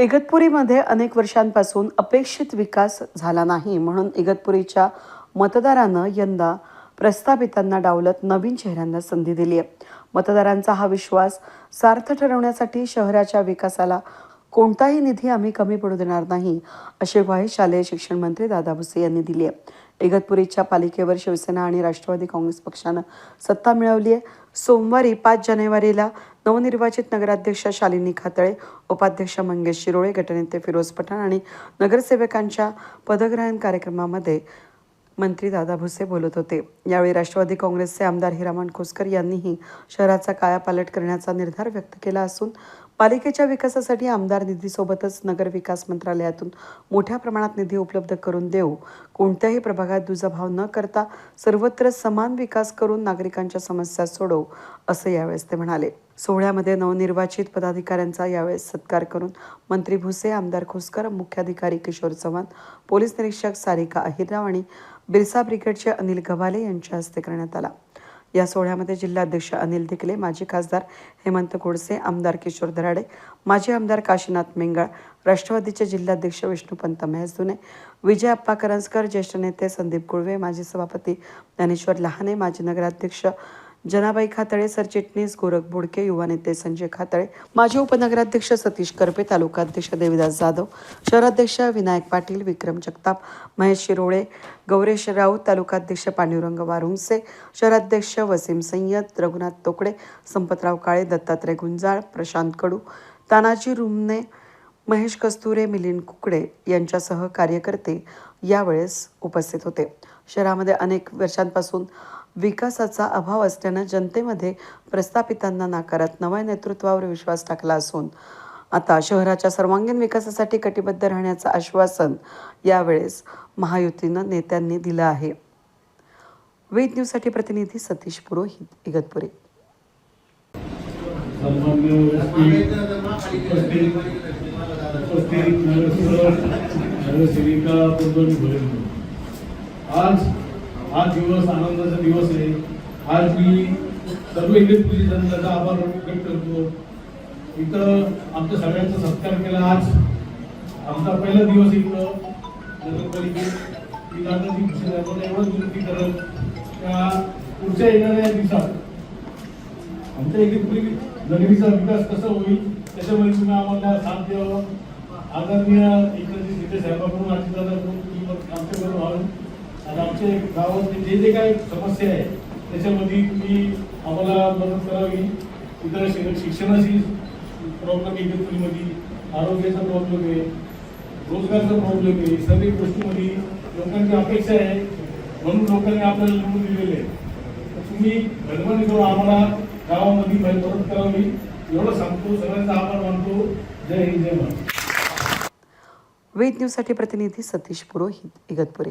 इगतपुरीमध्ये अनेक वर्षांपासून अपेक्षित विकास झाला नाही म्हणून इगतपुरीच्या मतदारानं यंदा प्रस्थापितांना डावलत नवीन चेहऱ्यांना संधी दिली आहे. मतदारांचा हा विश्वास सार्थ ठरवण्यासाठी शहराच्या विकासाला कोणताही निधी आम्ही कमी पडू देणार नाही अशी ग्वाही शालेय शिक्षण मंत्री दादा भुसे यांनी दिली आहे. इगतपुरीच्या पालिकेवर शिवसेना आणि राष्ट्रवादी काँग्रेस पक्षानं सत्ता मिळवली आहे. सोमवारी पाच जानेवारीला नवनिर्वाचित नगराध्यक्ष शालिनी खातळे उपाध्यक्ष मंगेश शिरोळे गटनेते फिरोज पठाण आणि नगरसेवकांच्या पदग्रहण कार्यक्रमामध्ये मंत्री दादा भुसे बोलत होते. यावेळी राष्ट्रवादी काँग्रेसचे आमदार हिरामण खोसकर यांनीही शहराचा कायापालट करण्याचा निर्धार व्यक्त केला असून पालिकेच्या विकासासाठी आमदार निधीसोबतच नगर विकास मंत्रालयातून मोठ्या प्रमाणात निधी उपलब्ध करून देऊ. कोणत्याही प्रभागात दुजाभाव न करता सर्वत्र समान विकास करून नागरिकांच्या समस्या सोडवू असं यावेळेस ते म्हणाले. सोहळ्यामध्ये नवनिर्वाचित पदाधिकाऱ्यांचा यावेळेस सत्कार करून मंत्री भुसे आमदार खोसकर मुख्याधिकारी किशोर चव्हाण पोलीस निरीक्षक सारिका अहिरराव आणि बिरसा ब्रिगेडचे अनिल गव्हाले यांच्या हस्ते करण्यात आला. या सोहळ्यामध्ये जिल्हाध्यक्ष अनिल धिकले माजी खासदार हेमंत गोडसे आमदार किशोर दराडे माजी आमदार काशीनाथ मेंगाळ राष्ट्रवादीचे जिल्हाध्यक्ष विष्णुपंत मेहसुने विजय अप्पा करंजकर ज्येष्ठ नेते संदीप गुळवे माजी सभापती ज्ञानेश्वर लहाने माजी नगराध्यक्ष जनाबाई खातळे सरचिटणीस गोरख बोडके युवा नेते संजय खातळे माजी उपनगराध्यक्ष सतीश करपे तालुकाध्यक्ष देविदास जाधव शहराध्यक्ष विनायक पाटील विक्रम जगताप महेश शिरोळे गौरेश राऊत तालुकाध्यक्ष पांडुरंग वारुंसे शहराध्यक्ष वसीम सय्यद रघुनाथ तोकडे संपतराव काळे दत्तात्रय गुंजाळ प्रशांत कडू तानाजी रुमने महेश कस्तुरे मिलिंद कुकडे यांच्यासह कार्यकर्ते यावेळेस उपस्थित होते. शहरामध्ये अनेक वर्षांपासून विकासाचा अभाव असल्यानं जनतेमध्ये प्रस्थापितांना नाकारत नव्या नेतृत्वावर विश्वास टाकला असून आता शहराच्या सर्वांगीण विकासासाठी कटिबद्ध राहण्याचं आश्वासन यावेळेस महायुतीनं नेत्यांनी दिलं आहे. वेद न्यूजसाठी प्रतिनिधी सतीश पुरोहित इगतपुरी. आज हा दिवस आनंदाचा दिवस आहे. आज मी सर्व इलेक्ट्रिक जनतेचा आभार व्यक्त करतो. इथं आमच्या सगळ्यांचा सत्कार केला. आज आमचा पहिला दिवस इथं नगरपालिकेत. एवढंच विनंती करत त्या पुढच्या येणाऱ्या दिवसात आमच्या इथे नगरीचा विकास कसा होईल त्याच्यामध्ये तुम्ही आम्हाला साथ द्यावं. आदरणीय एकनाथजी शिंदे साहेबांकडून अजितदादाकडून तुम्ही आमच्याकडून व्हावं आणि आमच्या गावातली जे जे काही समस्या आहे त्याच्यामध्ये तुम्ही आम्हाला मदत करावी. इतर शिक्षणाची प्रॉब्लेम आहे इगतपुरीमध्ये आरोग्याचा प्रॉब्लेम आहे रोजगारचा प्रॉब्लेम आहे सर्व गोष्टीमध्ये लोकांची अपेक्षा आहे. म्हणून लोकांनी आपल्याला निवडून दिलेले आहे. तर तुम्ही मेहरबानी करून आम्हाला गावामध्ये मदत करावी एवढं सांगतो. सगळ्यांचा आभार मानतो. जय हिंद जय महाराज वेद न्यूजसाठी प्रतिनिधी सतीश पुरोहित इगतपुरे.